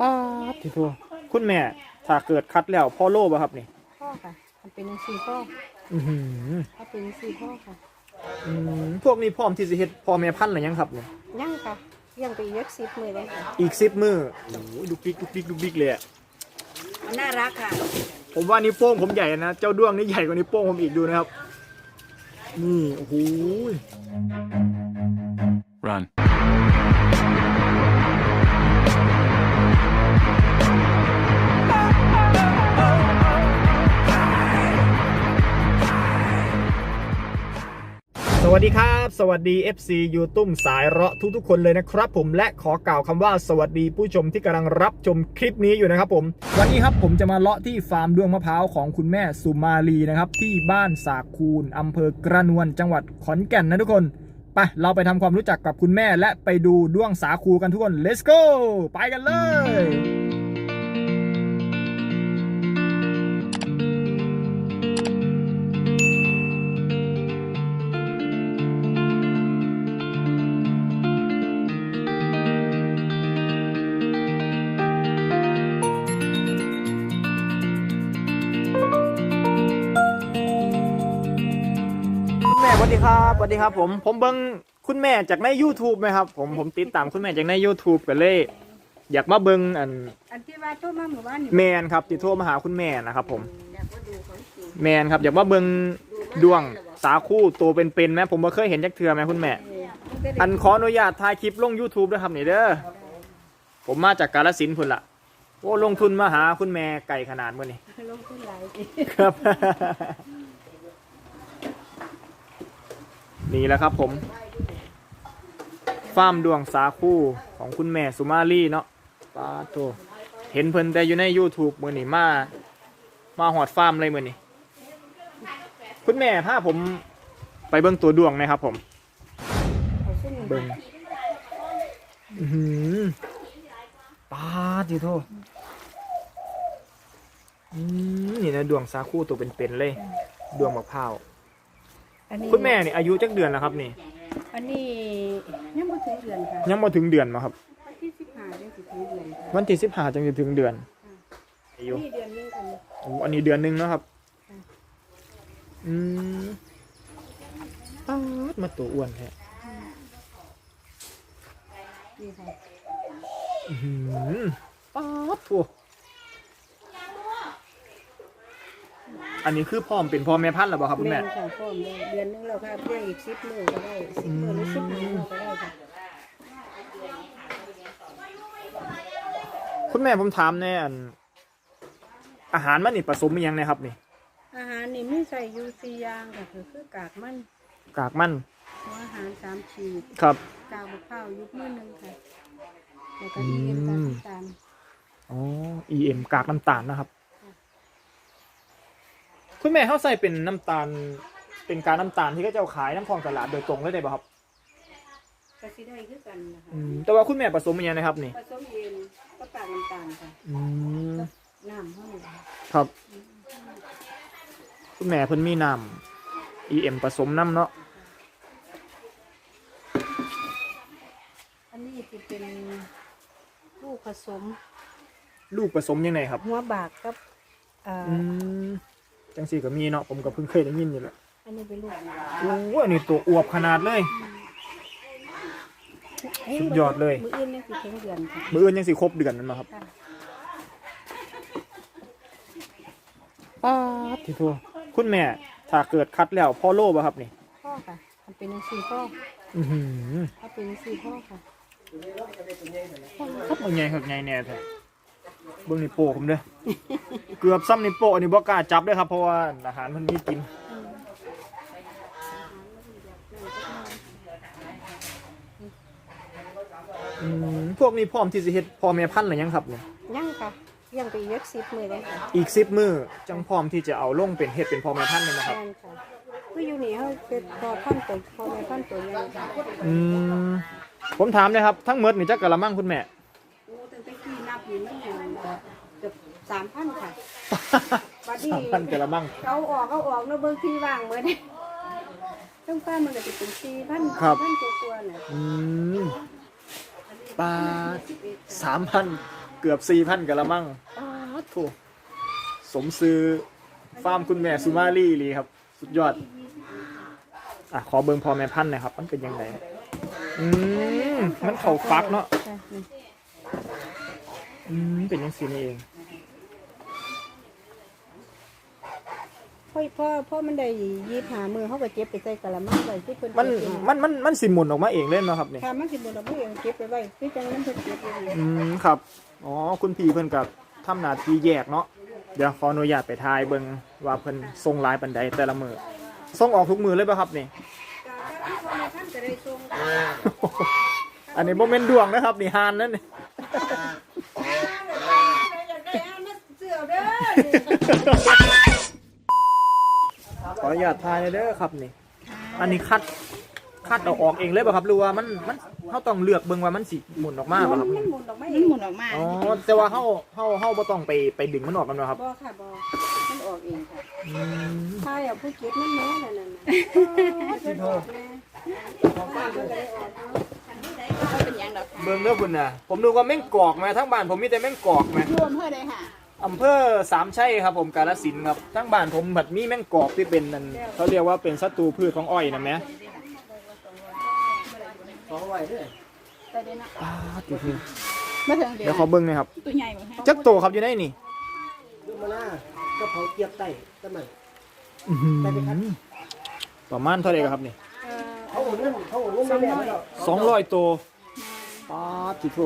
ป้าดทีทัวคุณแม่ ถ้าเกิดคัดแล้วพ่อโลบ่ครับนี่พ่อค่ะมันเป็นสี่พ่ออือหือถ้าเป็นสี่พ่อค่ะอืมพวกนี้พร้อมที่จะเฮ็ดพ่อแม่พันธุ์หรือยังครับเนี่ยยังค่ะยังไปเย็กสิบมือเลยค่ะอีกสิบมือโอ้ยดุกดิกดุกดิกดุกดิกเลยอะมันน่ารักค่ะผมว่านิ้วโป้งผมใหญ่นะเจ้าด้วงนี่ใหญ่กว่านิ้วโป้งผมอีกดูนะครับ นี่โอ้โห Run. วัสดีครับ สวัสดี FC ยูตุ้มสายเราะทุกๆ คนเลยนะครับ ผมและขอกล่าวคำว่าสวัสดีผู้ชมที่กำลังรับชมคลิปนี้อยู่นะครับผม วันนี้ครับผมจะมาเลาะที่ฟาร์มด้วงมะพร้าวของคุณแม่สุมาลีนะครับ ที่บ้านสาคูนอำเภอกระนวนจังหวัดขอนแก่นนะทุกคนไปเราไปทำความรู้จักกับคุณแม่และไปดูด้วงสาคูกันทุกคน let's go ไปกันเลย ดีครับสวัสดีครับ ผมผมเบิ้งคุณแม่จากใน YouTube ไหมครับ ผมผมติดตามคุณแม่จากใน YouTube กันเลย อยากมาเบิ้งอันอันที่ว่าโทรมาหมู่บ้านนี่แมนครับติโทรมาหาคุณแม่นะครับ ผมอยากมาดูของจริงแมนครับอยากมาเบิ้งดวงสาคูตัวเป็นๆไหมผมบ่เคยเห็นจักเทือไหมคุณแม่ อันขออนุญาตถ่ายคลิปลง YouTube ด้วยครับนี่เด้อผมมาจากกาลสินธุ์พุ่นละโอ้ลงทุนมาหาคุณแม่ไก่ขนาดมื่อนี้ลงทุนหลายสิครับ นี่แหละครับผมฟาร์มดวงสาคูของคุณแม่สุมาลีเนาะปาโตเห็นเพิ่นแต่อยู่ใน YouTube มือนี่มา มาหอดฟาร์มเลยมือนี่คุณแม่พาผมไปเบิ่งตัวดวงนะครับผมเบิ่งปาดอยู่โทอืมนี่นะดวงสาคูตัวเป็นๆเลย ดวงมะพร้าว อันนี้คุณแม่นี่อายุจักเดือนแล้วครับนี่ อันนี้ยังไม่ถึงเดือนค่ะยังมาถึงเดือนมาครับ วันที่สิบห้ายังสิถึงเดือนค่ะวันที่สิบห้าจังจะถึงเดือนอายุนี่เดือนนึงกันโอ้อันนี้เดือนหนึ่งแล้วครับอืมปาดมาตัวอ้วนแท้นี่ค่ะอื้อหือปาดทัว อันนี้คือพ่อมเป็นพ่อแม่พันธุ์หรือเปล่าครับคุณแม่แม่นค่ะพ่อมได้เดือนนึงแล้วค่ะเพียงอีกสิบมื้อก็ได้สิบมื้อหรือสิบห้ามื้อก็ได้ค่ะคุณแม่ผมถามแน่อัน อาหารมันนี่ผสมอิหยังนะครับนี่ อาหารนี่มีใส่อยูซีอยางค่ะคือคือกากมันกากมันหัวอาหารสามขีดครับ กาวมะพร้าวยุบมือหนึ่งค่ะแล้วก็ดีเอ็มตาลตาลอ๋อ EM กากน้ำตาลนะครับ คุณแม่เขาใส่เป็นน้ำตาล เป็นกากน้ำตาลที่ก็จะเอาขายน้ำคลองตลาดโดยตรงเลยได้ป่ะครับก็สิได้คือกันนะคะอืมแต่ว่าคุณแม่ผสมอิหยังนะครับนี่ผสมเองก็กากน้ำตาลค่ะอืมน้ำเท่านี้ค่ะครับ คุณแม่เพิ่นมีน้ำ EM ผสมน้ำเนาะอันนี้จะเป็นลูกผสม ลูกผสมยังไงครับ หัวบากกับเอ่ออือม จังสี่ก็มีเนาะผมก็เพิ่งเคยได้ยินอยู่แหละอันนี้เป็นลูกโอ้อันนี้ตัวอวบขนาดเลย สุดยอดเลย มืออื่นนี่คือเพ่งเดือนค่ะมืออื่นยังสิครบเดือนนั่นมาครับค่ะป้าดทีทัวคุณแม่ ถ้าเกิดคัดแล้วพ่อโลบ่ครับนี่พ่อค่ะมันเป็นสี่พ่ออือหือถ้าเป็นสี่พ่อค่ะ ครับมันใหญ่ครับใหญ่แน่แท้ เบิ่งนี่โปะผมเด้อ เกือบซ้ำนี่โปะอันนี้บ่กล้าจับเด้อครับเพราะว่าอาหารมันมีกิน อืมพวกนี้พร้อมที่จะเฮ็ดพ่อแม่พันธุ์หรือยังครับเนี่ย ยังค่ะยังไปเย็กสิบมือเลยค่ะอีกสิบมือจังพร้อมที่จะเอาลงเป็นเฮ็ดเป็นพ่อแม่พันธุ์เลยนะครับ แม่นค่ะคืออยู่นี่เขาเป็นพอพันตัวพอแม่พันตัวใหญ่ค่ะอืม ผมถามเลยครับ ทั้งหมดนี่จักกะละมังคุณแม่ โอ้ตั้งแต่กี้นับอยู่มันอยู่เกือบ สามพันค่ะบัดนี้สามพันกะละมังเอาออกเอาออกเนาะเบิ่งที่ว่างเหมือนต้องฟ้ามันก็จะเป็นสี่พันครับ พันตัวตัวๆน่ะอืมปลาสามพันเกือบสี่พันกะละมังอ้าวโถูสมซื้อฟาร์มคุณแม่สุมาลีลีครับ สุดยอด อะ ขอเบิ่งพอแม่พันธุ์หนะครับ มันเป็นยังไงอืมมันเข่าฟักเนาะ ค่ะนี่อืมเป็นยังสีนี่เอง พ่อพ่อพ่อมันได้ยีบหามือเขาก็เก็บไปใส่กะละมังไว้ที่เพิ่นมันเก็บไว้มันมันมันสิหมุนออกมาเองเล่นเนาะครับเนี่ยค่ะมันสิบ่ดอกบ่เองเก็บไปไว้คือจังนั้นเพิ่นเก็บไว้เลยอืมครับอ๋อคุณพี่เพิ่นกับทำหน้าที่แยกเนาะเดี๋ยวขออนุญาตไปทายเบิ่งว่าเพิ่นส่งหลายปันใดแต่ละมือส่งออกทุกมือเลยป่ะครับนี่ก็ถ้าพ่อแม่ท่านจะได้ส่งอันนี้โมเมนต์ดวงนะครับ นี่ฮานนั่นนี่อยากได้อันนั้นเสื้อเด้อข ออนุญาตทายหน่อยเด้อครับนี่ อันนี้คัดคัดเอาออกเองเลยป่ะครับหรือว่ามันมันเขาต้องเลือกเบิ่งว่ามันสิหมุนออกมาป่ะครับมันหมุนออกมาเอมันงหมุนออกมาอ๋อแต่ว่าเฮาเฮาเฮาบ่ต้องไปไปดึงมันออกกันเนาะครับบ่ค่ะบ่มันออกเองค่ะอืมใช่อะผู้เก็บมันแม่นั่นน่ะสิโทษก็เป็นอย่างดอกค่ะเบิ่งเด้อคุณน่ะ ผมดูว่าแม่งกอกมาทั้งบ้านผมมีแต่แม่งกอกมารวมเพื่อเลยค่ะ อำเภอสามชัยครับผมกาฬสินธุ์ครับทั้งบ้านผมแบบมีแม่งกอกที่เป็นนั่นเขาเรียกว่าเป็นศัตรูพืชของอ้อยนะแม่ไปเดี๋ยวนะอ้าติดนี่มาถึงเดี๋เดี๋ยยววขอเบิ่งหน่อยครับตัวใหญ่หมดฮะจักโตครับอยู่ในนี่ลูกมะนาวกระเพราเกี๊ยวไต่สมัยอื้อหือประมาณเท่าไหร่ครับนี่เขาโอนเงินเขาโอนเงินมาแล้วแล้วสองร้อยตัวป้าดจิโต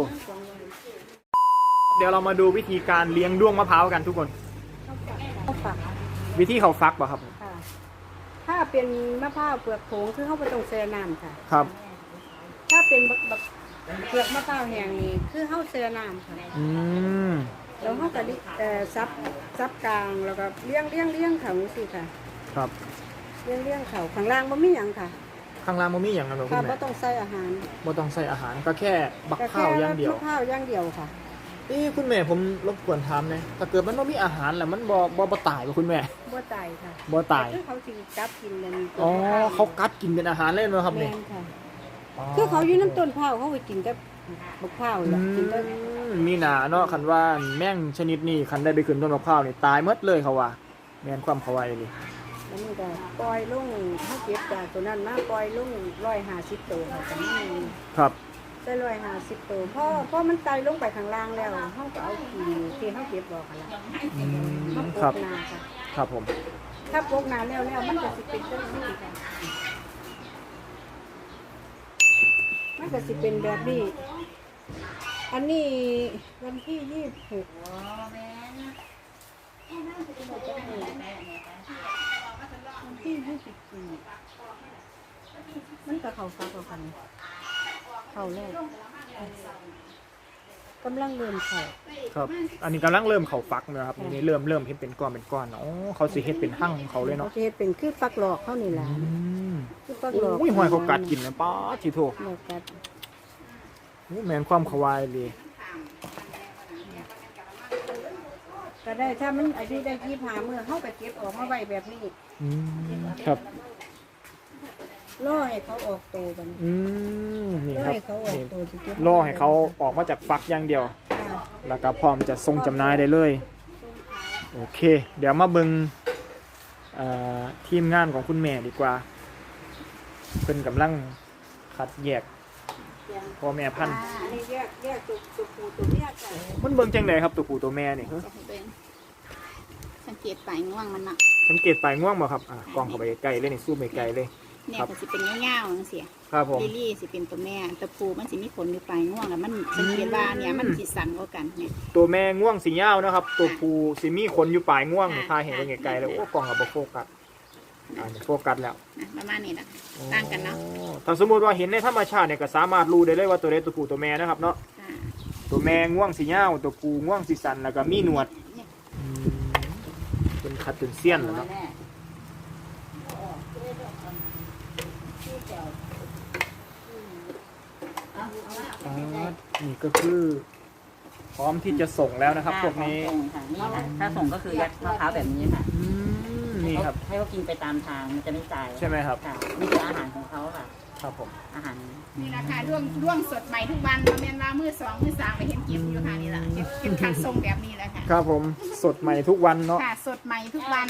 เดี๋ยวเรามาดูวิธีการเลี้ยงด้วงมะพร้าวกันทุกคนเข้าฝักวิธีเขาฟักป่ะครับ ค่ะ ถ้าเป็นมะพร้าวเปลือกโขงคือเขาบ่ต้องแช่น้ำค่ะ ครับ ถ้าเป็นบักบักเปลือกมะพร้าวแห้งนี่คือเฮาแช่น้ำค่ะอืมแล้วเฮาก็ดิเอ่อซับซับกลางแล้วก็เลี้ยงเลี้ยงเลี้ยงเขาสิค่ะครับ เลี้ยงเลี้ยงเขาข้างล่างบ่มีหยังค่ะข้างล่างมันมีอย่างนั้นเหรอคุค่ะณบ่แม่ต้องใส่อาหารบ่ต้องใส่อาหารก็แค่บักแต่ข้าวอย่างเดียว มะพร้าวอย่างเดียวค่ะ เอ้คุณแม่ผมรบกวนถามหนะถ้าเกิดมันไม่มีอาหารแล้วมันบ่บ่บ่ตายป่ะคุณแม่บ่ตายค่ะบ่ตายคือเขาสิจับกินนั่นอ๋อเขากัดกินเป็นอาหารเล่นเนาะครับแม่นี่นค่ะ คือเขาอยู่น้ำต้นพร้าวเขาไปกินกับบักพร้าวอืแหละกินกับมมีหนาเนาะคันว่าแม่งชนิดนี้คันได้ไปขึ้นต้นมะพร้าวนี่ตายหมดเลยเขาว่าแม่นความเขาไว้เลยแล้วนี่ก็ปล่อยลงเขาเก็บจากตัวนั้นมาปล่อยลงร้อยห้าสิบตัวค่ะแต่ไม่มีครับ ได้ร้อยห้าสิบตัวพอพอมันไตลงไปข้างล่างแล้วเขาก็เอาขี้ที่เขาเก็บบอกกันละอืมามปครับกนาค่ะ ครับผม ถ้าปกนาแล้วแล้วมันก็สิเป็นจังซี่ค่ะมันก็สิเป็นแบบนี้ อันนี้วันที่ยี่สิบหกวันที่ยี่สิบสี่มันก็เขาฟักเอากัน เขาแรกกำลังเริ่มเขาครับ อันนี้กำลังเริ่มเขาฟักนะครับนี่เริ่มเริ่มเห็นเป็นก้อนเป็นก้อนอ๋อเขาสิเฮ็ดเป็นหั่งของเขาเลยเขาเนาะจะเฮ็ดเป็นคือฟักหลอกเขานี่แหละอืมคือฟักหลอกอุ้ยหอยเขากัดกินนะป้าดทีโถหลอกกัดอู้แม่นความเขาไว้เลยก็ได้ถ้ามันไอ้ที่ได้ยี่หาเมื่อเขาไปเก็บออกมาไว้แบบนี้อืมครับล่อให้เขาออกโตวกันอืมนี่ล่อ ครับให้เขาออกนี่โตวสิเก็บรอให้เขาออกมาจากฟักอย่างเดียวค่ะแล้วก็พร้อมจะส่งจำหน่ายได้เลย โอเค เดี๋ยวมาเบิงเอ่อทีมงานของคุณแม่ดีกว่าเป็นกำลังคัดแยกพ่อแม่พันธุ์อันนี้แยกแยกตัวตัวผู้ตัวเมียค่ะมันเบิ่งจังไดครับตัวผู้ตัวแม่นี่ก็เป็นสังเกตปลายง่วงมันเนาะสังเกตปลายง่วงบ่ครับอะกล้องเข้าไปใกล้ๆเลยนี่ซูมไปไกลเลย เนี่ยครับก็สิเป็นเงาวๆจังซี่ ครับผมลิลลี่สิเป็นตัวแม่ตัวปูมันสิมีขนอยู่ปลายง่วงแล้วมันสังเกตว่าเนี่ยมันสิสั่นกว่ากันเนี่ย ตัวแม่ง่วงสียาวนะครับ ตัวผู้สิมีขนอยู่ปลายง่วงนี่พาเห็นไกลๆเลยโอ้กล้องกับบ่โฟกัสอ่านี่โฟกัสแล้วนะประมาณนี้นะ ต่างกันเนาะอ๋อถ้าสมมติว่าเห็นในธรรมชาติเนี่ยก็สามารถรู้ได้เลยว่าตัวใดตัวผู้ตัวแม่นะครับเนาะอ่าตัวแม่ง่วงสีเงาวตัวผู้ง่วงสีสันแล้วก็มีหนวดอืมเป็นคัดเป็นเสี้ยนแล้วเนาะ อ๋อนี่ก็คือ พร้อมที่จะส่งแล้วนะครับพวกนี้ส่งค่ะนี่ค่ะถ้าส่งก็คือยัดมะพร้าวแบบนี้ค่ะอืมนี่ครับ ให้เขากินไปตามทางมันจะไม่ตายใช่ไหมครับค่ะนี่คืออาหารของเขาค่ะ ครับผมอาหารนี่ราคาร่วงร่วงสดใหม่ทุกวันประมาณว่ามือสองมือสามไปเห็นเก็บอยู่ค่ะนี่แหละเก็บเก็บคัดทรงแบบนี้แหละค่ะครับผมสดใหม่ทุกวันเนาะค่ะสดใหม่ทุกวัน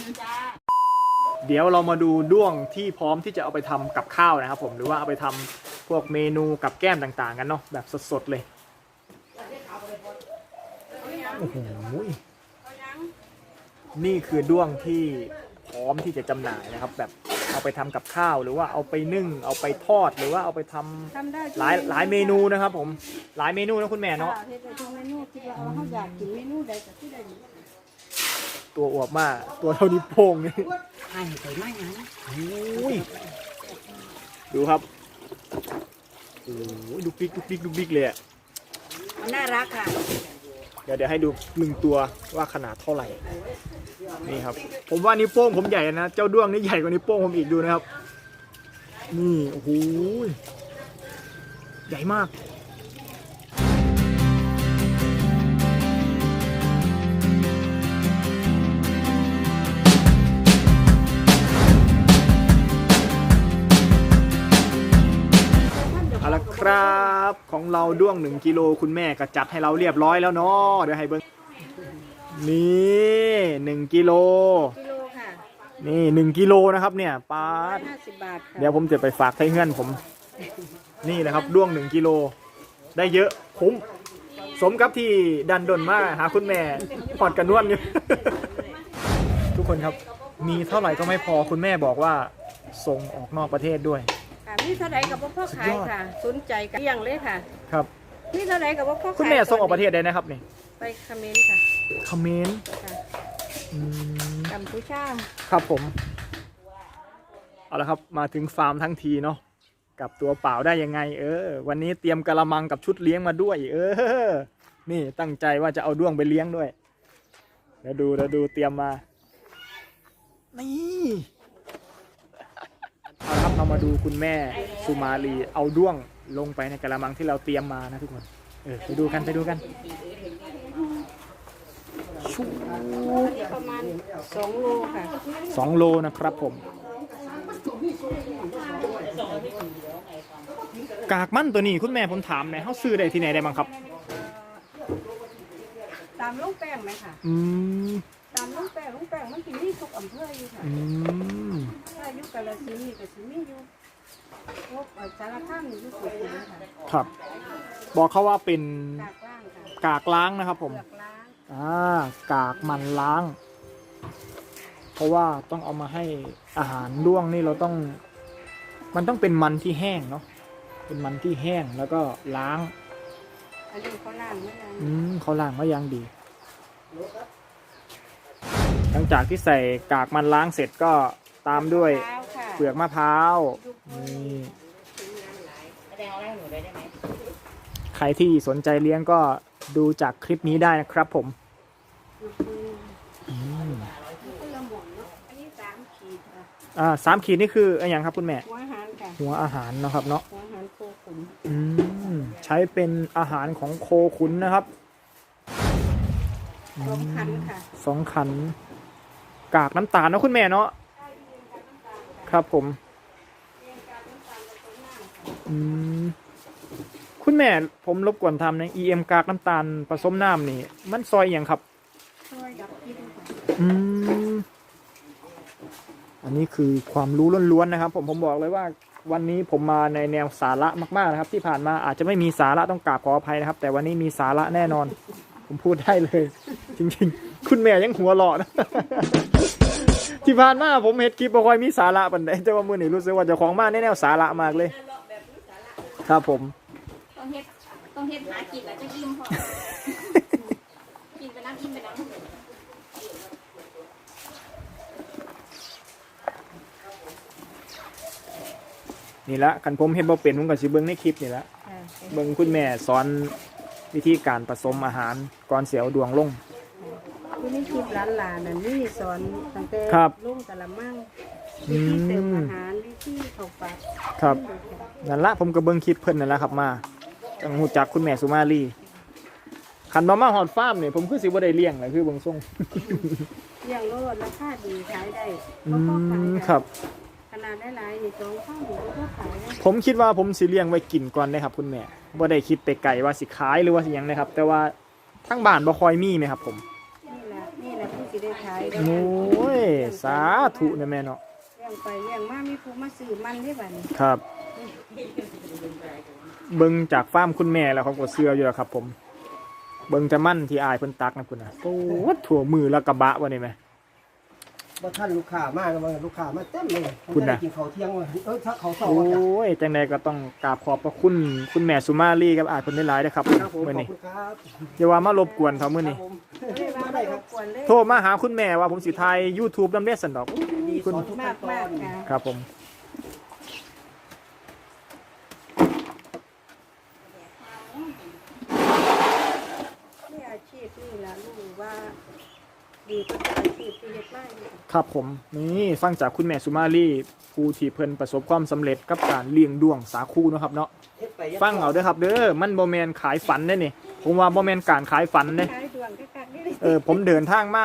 เดี๋ยวเรามาดูด้วงที่พร้อมที่จะเอาไปทำกับข้าวนะครับผมหรือว่าเอาไปทำ พวกเมนูกับแก้มต่างๆ กันเนาะแบบสดๆเลยโอ้โหนี่คือด้วงที่พร้อมที่จะจำหน่ายนะครับ แบบเอาไปทำกับข้าวหรือว่าเอาไปนึ่ง เอาไปทอดหรือว่าเอาไปทำทำได้ทุกหลายหลายเมนูนะครับ ผมหลายเมนูนะคุณแม่เนาะค่ะเฮ็ดได้ทุกเมนูคิดว่าเอาเขาอยากกินเมนูใดก็ที่ใดตัวอวบมาก ตัวเท่านิ้วโป้งนี่ให้ไปไม่งั้นอุ้ยดูครับ โอ้ยดูบิ๊กดูบิ๊กดูบิ๊กเลยอะมันน่ารักค่ะ เดี๋ยวเดี๋ยวให้ดูหนึ่งตัวว่าขนาดเท่าไหร่ นี่ครับ ผมว่านิ้วโป้งผมใหญ่นะ เจ้าด้วงนี่ใหญ่กว่านิ้วโป้งผมอีกดูนะครับ นี่ โอ้โห ใหญ่มาก ครับ ของเราด้วงหนึ่งกิโลคุณแม่ก็จัดให้เราเรียบร้อยแล้วเนาะเดี๋ยวให้เบิ้งนี่หนึ่งกิโลกิโลค่ะนี่หนึ่งกิโลนะครับเนี่ยป้าดห้าสิบบาทค่ะเดี๋ยวผมจะไปฝากไทเงื่อนผม นี่นะครับด้วงหนึ่งกิโลได้เยอะคุ้ม สมกับที่ดันดนมากหาคุณแม่พอดกันนวลอยู่ ทุกคนครับมีเท่าไหร่ก็ไม่พอคุณแม่บอกว่าส่งออกนอกประเทศด้วยค่ะ มีเท่าไหร่กับพ่อขายค่ะ สนใจกันเลี้ยงเลยค่ะ ครับมีเท่าไหร่กับพ่อขายคุณแม่ส่งออกประเทศได้นะครับนี่ไปเขมรค่ะคอมเขมนต์ค่ะอืมกัมพูชาครับผม เอาละครับมาถึงฟาร์มทั้งทีเนาะกลับตัวเปล่าได้ยังไง เออ วันนี้เตรียมกระมังกับชุดเลี้ยงมาด้วย เออ นี่ตั้งใจว่าจะเอาด้วงไปเลี้ยงด้วยเดี๋ยวดูเดี๋ยวดูเตรียมมา นี่ เอาละครับเรามาดูคุณแม่สุมาลีเอาด้วงลงไปในกระมังที่เราเตรียมมานะทุกคน เออไปดูกันไปดูกันชูประมาณสองโลค่ะสองโลนะครับผม กากมันตัวนี้คุณแม่ผมถามหน่อยเขาซื้อได้ที่ไหนได้บ้างครับ ตามลูกแป้งไหมค่ะ อืม ตามลูกแป้งลูกแป้งมันกินนี่ทุกอำเภออยู่ค่ะอืมถ้าอยู่กาฬสินธุ์นี่ก็สิมีอยู่พวกเอ่อสารคามนี่อยู่สุขุมค่ะครับ บอกเขาว่าเป็นกากล่างค่ะกากล้างนะครับผม เปลือกล้างอ่ากากมันล้าง เพราะว่าต้องเอามาให้อาหารด้วงนี่เราต้อง มันต้องเป็นมันที่แห้งเนาะเป็นมันที่แห้งแล้วก็ล้าง อันนี้เขาล่างไม่ได้อืมเขาล้างมาอย่างดี หลังจากที่ใส่กากมันล้างเสร็จก็ตามด้วยมะพร้าวค่ะเปลือกมะพร้าวนี่แสดงเอาได้หนูได้ไหมใครที่สนใจเลี้ยงก็ดูจากคลิปนี้ได้นะครับผมอืมคนละหมอนเนาะอันนี้สามขีดค่ะอ่าสามขีดนี่คืออะไรอย่างครับคุณแม่ หัวอาหารค่ะหัวอาหารเนาะครับเนาะหัวอาหารโคขุนอืมใช้เป็นอาหารของโคขุนนะครับรวมคันค่ะสองขัน กากน้ำตาลเนาะคุณแม่เนาะครับผมอืมคุณแม่ผมรบกวนทำนะ EM กากน้ำตาลผสมน้ำนี่ มันซอยอย่างครับช่วยดับกลินค่ะอืมอันนี้คือความรู้ล้วนๆนะครับ ผมผมบอกเลยว่าวันนี้ผมมาในแนวสาระมากๆนะครับ ที่ผ่านมาอาจจะไม่มีสาระต้องกราบขออภัยนะครับ แต่วันนี้มีสาระแน่นอน ผมพูดได้เลย จริง ๆ คุณแม่ยังหัวเราะนะ ที่ผ่านมาผมเห็นคลิปบ่ค่อยมีสาระปันใดแต่ว่ามือนี้รู้สึกว่าเจะของมาในแนวสาระมากเลย ครับผม ต้องเฮ็ดต้องเฮ็ดหากินแล้วจะอิ่มพอ กินไปน้ำอิ่มไปน้ำนี่ละคันผมเห็นบ่เป็นผมก็สิเบิ่งในคลิปนี่ละค่ะเบิ่งคุณแม่สอนวิธีการผสมอาหารก่อนเสียวดวงลง ที่นี่คลิปร้านหลานนั่นนี่สอนตั้งแต่ครับ ลุงกะละมังอืวิมธีเติมอาหารวิธีเข้าปากครับนั่นละผมก็เบิ่งคลิปเพิ่นนั่นแหละครับมาจังหูจักคุณแม่สุมาลีคันบ่มาฮอดฟาร์มนี่ผมคือสิบ่ได้เลี้ยงเลยคือเบิ่งทรงเลี้ยงโลดราคาดีขายได้อืบ่พอขายมค่ะครับขขนาดหลายๆนี่สองข้าวหมูก็ขายได้ผมคิดว่าผมสิเลี้ยงไว้กินก่อนนะครับ คุณแม่บ่ได้คิดไปไกลว่าสิขายหรือว่าสิหยังนะครับ แต่ว่าทั้งบ้านบ่ค่อยมีไหมครับ ผม โอ้ยสาธุนะแม่เนาะเลี้ยงไปเลี้ยงมามีผู้มาซื้อมันได้บัดนี้ครับเบิ่งจากฟาร์มคุณแม่แล้วเขาก็เสื้ออยู่แล้วครับ ผม เบิ่งจะมั่นที่อายเพิ่นตักนะคุณนะโอ้ถั่วมือแล้วกระบะวะนี่ไหม บ่ท่านลูกค้ามากนะลูกค้ามาเต็มเลยคุณน่ะผมจได้กินข้าวเที่ยงว่ะเออถ้าเขาวเสาโอ้ร์อะยจังใดก็ต้องกราบขอบพระคุณคุณแม่สุมาลีกับอายเพิ่นได้หลายๆนะครับครับผมมื้อขอบนี้คุณครับอย่าว่ามา รบกวนเขามื้อนี้ ครับผมเลยว่ามา ได้ได้คครัรับบกวนเลยโทรมาหาคุณแม่ว่าผมสิถ่าย YouTube นำเด้สันดอกดีคุณสอนทุกมาขั้กนตอมากนค่ะครับผม นี่อาชีพนี่ล่ะลูกว่า ดีกว่าอาชีพที่เฮ็ดมาอยู่ครับผมนี่ฟังจากคุณแม่สุมาลีผู้ที่เพิ่นประสบความสำเร็จกับการเลี้ยงด้วงสาคูเนาะครับเนาะเฮ็ดไปฮ็ดฟังเอาเด้อครับเด้อมันบ่แม่นขายฝันเด้นี่ ผมว่าบ่แม่นการขายฝันเด้ขายดวงกักๆนี่ เลยเออผมเดินทางมา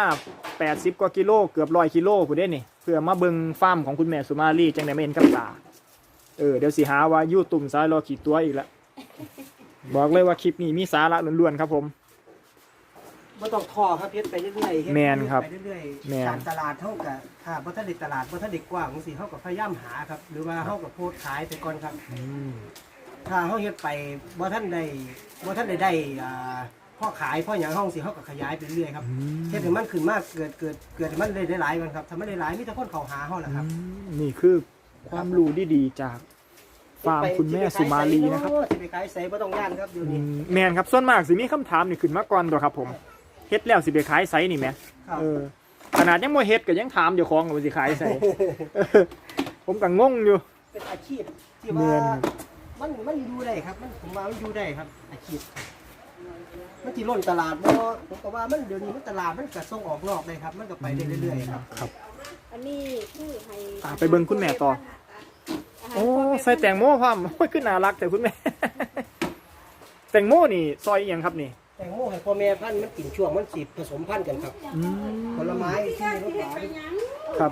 80 กว่ากิโลเกือบ100กิโลพุ่นเด้นี่ เพื่อมาเบิ่งฟาร์มของคุณแม่สุมาลีจังได้มาเห็นกับตา เออเดี๋ยวสิหาว่าอยู่ตุ่มซ้ายรอขี่ตัวอีกแล้วบอกเลยว่าคลิปนี้มีสาระล้วนๆครับผม บ่ต้องท้อครับเฮ็ดไปเรื่อยๆเฮ็ดแม่นครับไปเรื่อยแม่นๆการตลาดเท่ากับถ้าบ่ทันได้ตลาดบ่ทันได้กว้างจังซี่เฮาก็พยายามหาครับ หรือว่าเฮาก็โพสต์ขายไปก่อนครับ อืมถ้าเฮาเฮ็ดไปบ่ทันได้บ่ทันได้ได้อ่า พ่อขายพ่อหยังเฮาสิเฮาก็ขยายไปเรื่อยๆครับเฮ็ดให้มันขึ้นมากเกิดเกิดเกิดให้มันได้หลายๆกันครับถ้ามันได้หลายมีแต่คนเข้าหาเฮาแหละครับ อืมนี่คือความรู้ดีๆจากฟาร์มคุณแม่สุมาลีนะครับสิไปขายไสบ่ต้องย่านครับเดี๋ยวอืนี้มแมนครับส่วนมากสิมีคำถามนี่ขึ้นมาก่อนตัวครับผมเฮ็ดแล้วสิไปขายไสนี่แหมครับ เออขนาดยังบ่เฮ็ดก็ยังถามเจ้าของว่าสิขายไสเออผมก็งงอยู่ เป็นอาชีพที่แม่ว่านครับมันมันอยู่ได้ครับ มันผมว่ามันอยู่ได้ครับ อาชีพ มันที่ล้นตลาดบ่ผมก็ว่ามันเดี๋ยวนี้มันตลาดมันก็ส่งออกนอกได้ครับ มันก็ไปได้เรื่อยๆครับครับ อันนี้คือให้อะไปเบิ่งคุณแม่ต่อ โอ้ใส่แตงโมพร้อมโอ้ยขึ้นน่ารักแต่คุณแม่ แตงโมนี่ซอยอีหยังครับนี่แตงโมให้พ่อแม่พันธุ์มันกินช่วงมันสิผสมพันธุ์กันครับ อืมผลไม้ที่มีรสหวานครับ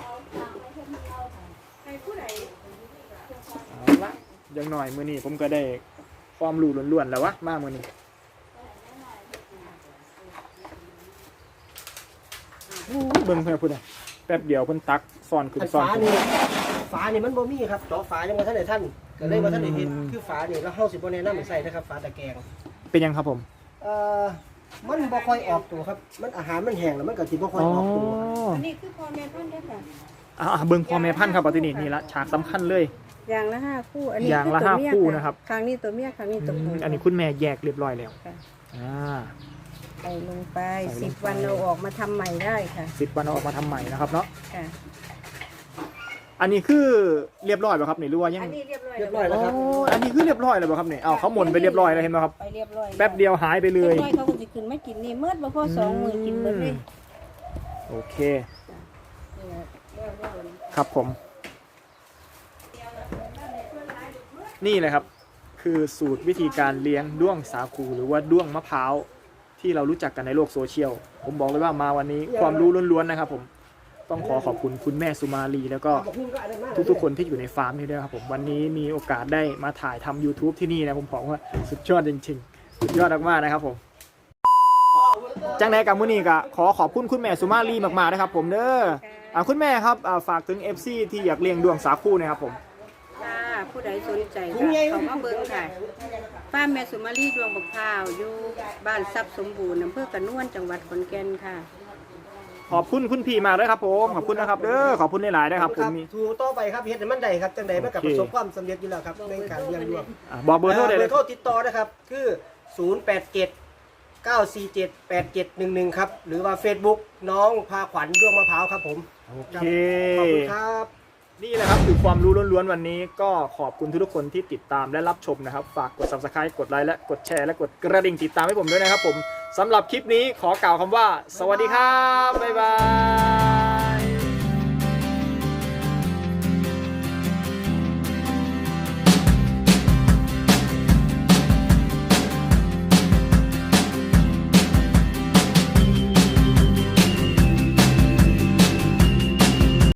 ให้ผู้ใดเอาละอย่างหน่อยมื้อนี้ผมก็ได้ความรู้ล้วนๆแล้ววะมามื้อนี้โอ้ย เบิ่งเพิ่นพูดอะแป๊บเดียวเพิ่นตักซ่อนขึ้นอันซ่อนฝาขึ้น นี่ฝานี่มันบ่มีครับเจาะฝายังบ่ทันได้ท่านก็เลยบ่ทันได้เห็นอืม คือฝานี่แล้วเฮาสิบ่แนะนำให้ใส่นะครับฝาตะแกรงเป็นยังครับผมเอ่อมันบ่ค่อยออกตัวครับ มันอาหารมันแห้งแล้วมันก็สิบ่ค่อยอ๋อออกตัวอันนี้คือพ่อแม่ท่านได้อค่ะอ่าเบิ่งพ่อแม่พันธุ์ครับปฏินี่นี่ละฉากสำคัญเลย อย่างละห้าคู่ อันนี้อย่างละคือตัวเมียห้าคู่นะครับ ครั้งนี้ตัวเมียครั้งนี้ตัวอืผู้มอันนี้คุณแม่แยกเรียบร้อยแล้ว ค่ะ อ่า ใส่ลงไปใส่ลงไป สิบวันเราออกมาทำใหม่ได้ค่ะสิบวันเอาออกมาทำใหม่นะครับเนาะค่ะ อันนี้คือเรียบร้อยป่ะครับนี่หรือว่ายังอันนี้เรียบร้อยเรียบร้อยอ๋แล้อวครับอันนี้คือเรียบร้อยแล้วป่ะครับนี่อ้าวเขาหมุนไปเรียบร้อยแล้วเห็นไหมครับไปเรียบร้อยแป๊บเดียวหายไปเลยเรียบร้อยเขาก็จะขึ้นไม่กินนี่เมื่อบ่พอสองมือกินเบิดเลยโอเค เนี่ยเรียบร้อยครับผม นี่เลยครับ คือสูตรวิธีการเลี้ยงด้วงสาคูหรือว่าด้วงมะพร้าว ที่เรารู้จักกันในโลกโซเชียล ผมบอกเลยว่ามาวันนี้ความรู้ล้วนๆนะครับผมต้องขอขอบคุณคุณแม่สุมาลี แล้วก็บอกคุณก็อันนั้นมากทุกๆคนที่อยู่ในฟาร์มนี้ด้วยครับผมวันนี้มีโอกาสได้มาถ่ายทำ YouTube ที่นี่นะผมบอกว่าสุดยอดจริงๆ สุดยอดมากๆนะครับผมจังไดกับมือนี้ก็ขอขอบคุณคุณแม่สุมาลีมากๆนะครับผมเด้ออ่าคุณแม่ครับอ่าฝากถึง FC ที่อยากเลี้ยงดวงสาคูนะครับผม ค่ะผู้ใดสนใจค่ะเขามาเบิ่งค่ะป้าแม่สุมาลีดวงบักพร้าวอยู่บ้านทรัพย์สมบูรณ์อำเภอกระนวนจังหวัดขอนแก่นค่ะ ขอบคุณคุณพี่มากเลยครับผมขอบคุณนะครับเด้อขอบคุณหลายๆนะครับผมมีถูต่อไปครับเฮ็ดให้มันได้ครับจังใดมันก็โอเคประสบความสำเร็จอยู่แล้วครับในการเลี้ยงด้วงอ่าบอกเบอร์โทรได้เบเลอยร์โทรติดต่อนะครับ คือ 087 947 8711 ครับ หรือว่า Facebook น้องพาขวัญด้วงมะพร้าวครับผมโอครับเค ขอบคุณครับ นี่แหละครับคือความรู้ล้วนๆวันนี้ก็ขอบคุณทุกๆคนที่ติดตามและรับชมนะครับ ฝากกด subscribe กดไลค์และกดแชร์และกดกระดิ่งติดตามให้ผมด้วยนะครับผมสำหรับคลิปนี้ขอกล่าวคำว่า สวัสดีครับ บ๊ายบาย